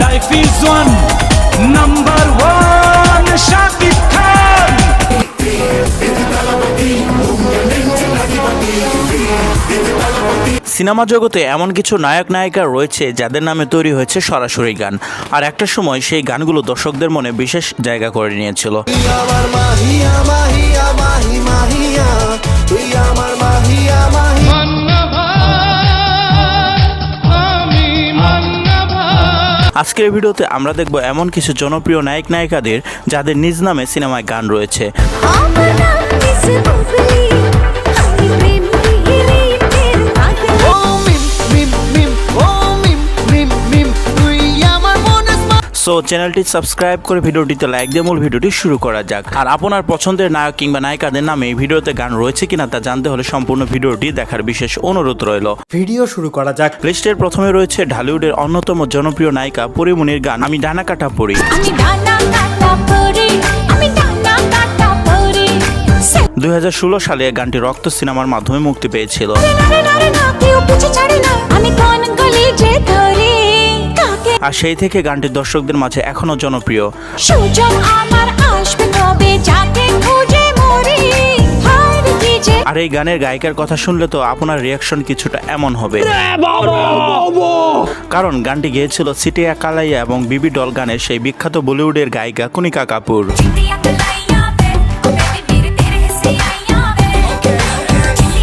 Life is one. Number one Shakib Khan. Cinema জগতে এমন কিছু নায়ক নায়িকা রয়েছে যাদের নামে তৈরি হয়েছে সরাসরি গান। আর একটা সময় সেই গানগুলো দর্শকদের মনে বিশেষ জায়গা করে নিয়েছিল। আমার মাহিয়া মাহিয়া মাহি মাহিয়া। তুই আমার মাহিয়া আজকের ভিডিওতে আমরা দেখব এমন কিছু জনপ্রিয় নায়ক নায়িকাদের যাদের নিজ নামে সিনেমায় গান রয়েছে। সো চ্যানেলটি সাবস্ক্রাইব করে ভিডিওটিতে লাইক দিয়ে মূল ভিডিওটি শুরু করা যাক। আর আপনার পছন্দের নায়ক কিংবা নায়িকাদের নামে এই ভিডিওতে গান রয়েছে কিনা তা জানতে হলে সম্পূর্ণ ভিডিওটি দেখার বিশেষ অনুরোধ রইল। ভিডিও শুরু করা যাক। লিস্টের প্রথমে রয়েছে ঢালিউডের অন্যতম জনপ্রিয় নায়িকা পরিমনির গান আমি ডানা কাটা পড়ি আমি ডানা কাটা পরে আমি ডানা কাটা পরে। দুই সালে গানটি রক্ত সিনেমার মাধ্যমে মুক্তি পেয়েছিল। আর সেই থেকে গানটি দর্শকদের মাঝে এখনও জনপ্রিয়। সুযোগ আমার আসবে তবে যাকে খুঁজে মরি হার কি যে আর এই গানের গায়িকার কথা শুনলে তো আপনার রিয়াকশন কিছুটা এমন হবে। কারণ গানটি গেয়েছিল সিটিয়া কালাইয়া এবং বিবি ডল গানের সেই বিখ্যাত বলিউডের গায়িকা কনিকা কাপুর।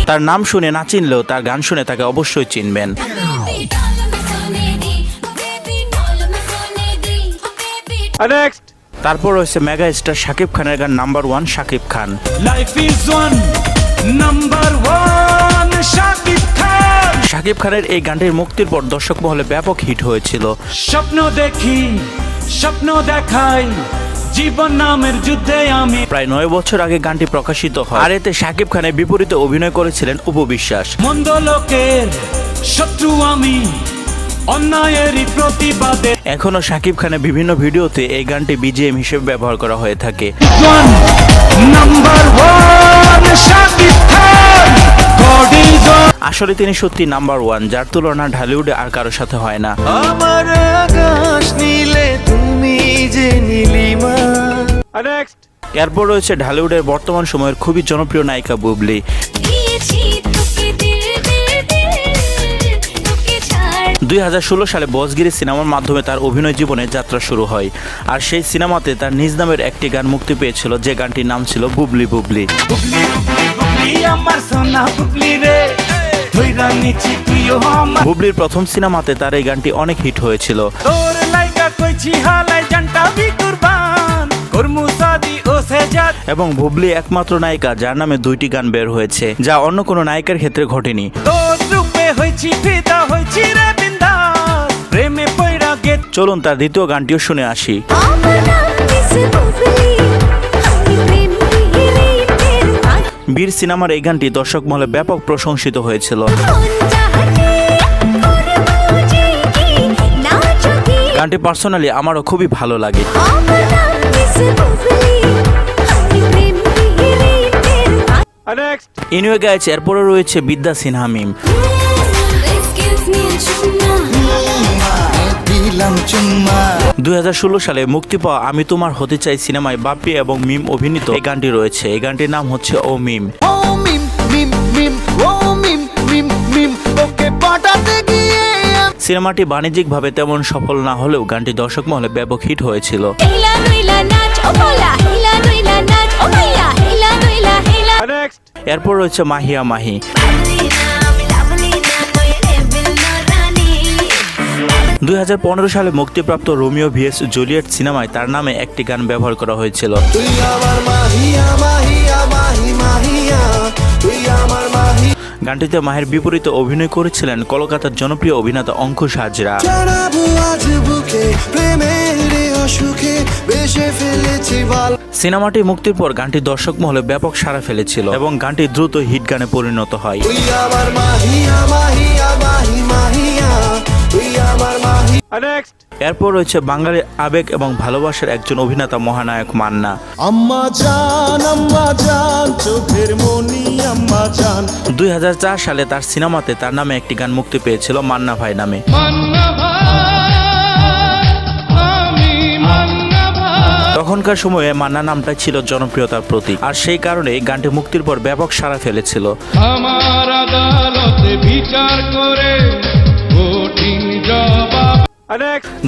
তার নাম শুনে না চিনলেও তার গান শুনে তাকে অবশ্যই চিনবেন। Next. তারপর রয়েছে মেগা স্টার শাকিব খানের গান number one Shakib Khan. Life is one number one Shakib Khan Shakib খানের এই গানটির মুক্তির পর দর্শক মহলে ব্যাপক হিট হয়েছিল। স্বপ্ন দেখি স্বপ্ন দেখাই জীবন নামের যুদ্ধে আমি প্রায় নয় বছর আগে গানটি প্রকাশিত হয়। আর এতে শাকিব খানের বিপরীতে অভিনয় করেছিলেন উপবিশ্বাস। মন্দ লোকের শত্রু আমি। অন্যায়েরই প্রতিবাদে। এখনও শাকিব খানের বিভিন্ন ভিডিওতে এই গানটি বিজিএম হিসেবে ব্যবহার করা হয়ে থাকে। আসলে তিনি সত্যি নাম্বার ওয়ান যার তুলনা ঢালিউডে আর কারোর সাথে হয় না। আমার আকাশ নীলে তুমি যে নীলিমা। Next এরপর রয়েছে ঢালিউডের বর্তমান সময়ের খুবই জনপ্রিয় নায়িকা বুবলি। দুই হাজার ষোলো সালে বসগিরি সিনেমার মাধ্যমে তার অভিনয় জীবনে যাত্রা শুরু হয়। আর সেই সিনেমাতে তার নিজ নামের একটি গান মুক্তি পেয়েছিল যে গানটির নাম ছিল বুবলি বুবলি। বুবলির প্রথম সিনেমাতে তার এই গানটি অনেক হিট হয়েছিল। এবং বুবলি একমাত্র নায়িকা যার নামে দুইটি গান বের হয়েছে যা অন্য কোনো নায়িকার ক্ষেত্রে ঘটেনি। তোর রূপে হইছি ফিদা হইছি রে গে চলুন তার দ্বিতীয় গানটিও শুনে আসি। বীর সিনেমার এই গানটি দর্শক মহলে ব্যাপক প্রশংসিত হয়েছিল। গানটি পার্সোনালি আমারও খুবই ভালো লাগে। ইনুয়ে গাইছে এরপরে রয়েছে বিদ্যা সিনহা মিম। দিলাম চুম্মা। দুই হাজার ষোলো সালে মুক্তি পাওয়া আমি তোমার হতে চাই সিনেমায় বাপ্পি এবং মিম অভিনীত এই গানটি রয়েছে। এই গানটির নাম হচ্ছে ও মিম। ও মিম মিম মিম ও মিম মিম মিম ওকে পাঠাতে গিয়ে সিনেমাটি বাণিজ্যিকভাবে তেমন সফল না হলেও গানটি দর্শক মহলে ব্যাপক হিট হয়েছিল। এরপর রয়েছে মাহিয়া মাহি। দুই হাজার পনেরো সালে মুক্তিপ্রাপ্ত রোমিও ভিএস জুলিয়েট সিনেমায় তার নামে একটি গান ব্যবহার করা হয়েছিল। গানটিতে মাহের বিপরীতে অভিনয় করেছিলেন কলকাতার জনপ্রিয় অভিনেতা অঙ্কুশ হাজরা। সিনেমাটি মুক্তির পর গানটি দর্শক মহলে ব্যাপক সাড়া ফেলেছিল এবং গানটি দ্রুত হিট গানে পরিণত হয়। এরপর রয়েছে বাঙালির আবেগ এবং ভালোবাসার একজন অভিনেতা মহানায়ক মান্না। আম্মা জান আম্মা জান চোখের মনি আম্মা জান। দুই সালে তার সিনেমাতে তার নামে একটি গান মুক্তি পেয়েছিল মান্না ভাই নামে। তখনকার সময়ে মান্না নামটা ছিল জনপ্রিয়তার প্রতীক আর সেই কারণে গানটি মুক্তির পর ব্যাপক সাড়া ফেলেছিল। আমার আদালতে বিচার করে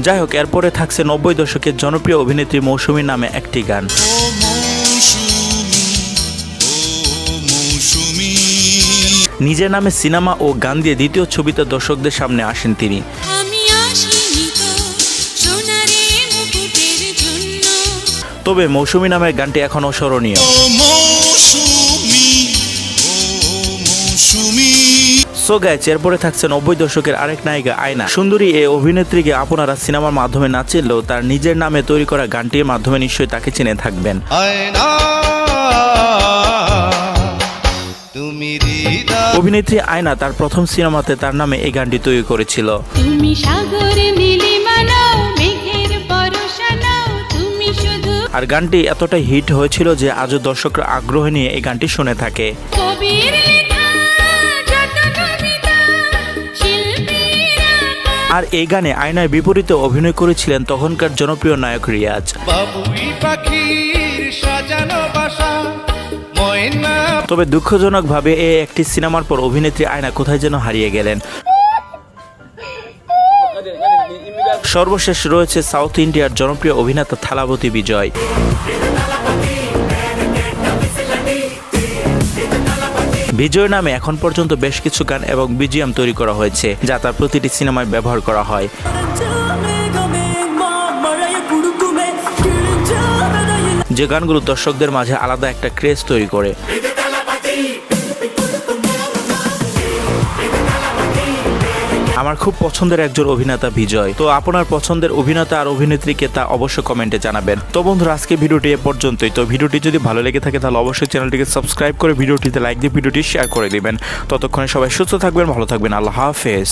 যাই হোক এরপরে থাকছে নব্বই দশকের জনপ্রিয় অভিনেত্রী মৌসুমী নামে একটি গান। নিজের নামে সিনেমা ও গান দিয়ে দ্বিতীয় ছবিতে দর্শকদের সামনে আসেন তিনি। আমি আসিনি তো সোনারে মুকুটের জন্য। তবে মৌসুমী নামের গানটি এখন অস্মরণীয় সো গাইজ এরপরে থাকছে নব্বই দশকের আরেক নায়িকা আয়না। সুন্দরী এই অভিনেত্রীকে আপনারা সিনেমার মাধ্যমে না চিনলেও তার নিজের নামে তৈরি করা গানটির মাধ্যমে নিশ্চয়ই তাকে চিনে থাকবেন। আয়না তুমি অভিনেত্রী আয়না তার প্রথম সিনেমাতে তার নামে এই গানটি তৈরি করেছিল। তুমি সাগরে নীলিমা নাও মেঘের পরশা নাও তুমি শুধু আর গানটি এতটাই হিট হয়েছিল যে আজও দর্শকরা আগ্রহ নিয়ে এই গানটি শুনে থাকে। কবির আর এই গানে আয়নার বিপরীতে অভিনয় করেছিলেন তখনকার জনপ্রিয় নায়ক রিয়াজ। তবে দুঃখজনকভাবে এই একটি সিনেমার পর অভিনেত্রী আয়না কোথায় যেন হারিয়ে গেলেন। সর্বশেষ রয়েছে সাউথ ইন্ডিয়ার জনপ্রিয় অভিনেতা থালাবতী বিজয়। বিজয় নামে এখন পর্যন্ত বেশ কিছু গান এবং বিজিএম তৈরি করা হয়েছে, যা তার প্রতিটি সিনেমায় ব্যবহার করা হয়। যে গানগুলো দর্শকদের মাঝে আলাদা একটা ক্রেজ তৈরি করে। আমার খুব পছন্দের একজন অভিনেতা বিজয়। তো আপনার পছন্দের অভিনেতা আর অভিনেত্রীকে তা অবশ্যই কমেন্টে জানাবেন। তো বন্ধুরা, আজকে ভিডিওটি এ পর্যন্তই। তো ভিডিওটি যদি ভালো লেগে থাকে, তাহলে অবশ্যই চ্যানেলটিকে সাবস্ক্রাইব করে ভিডিওটিতে লাইক দিয়ে ভিডিওটি শেয়ার করে দিবেন। ততক্ষণে সবাই সুস্থ থাকবেন, ভালো থাকবেন। আল্লাহ হাফেজ।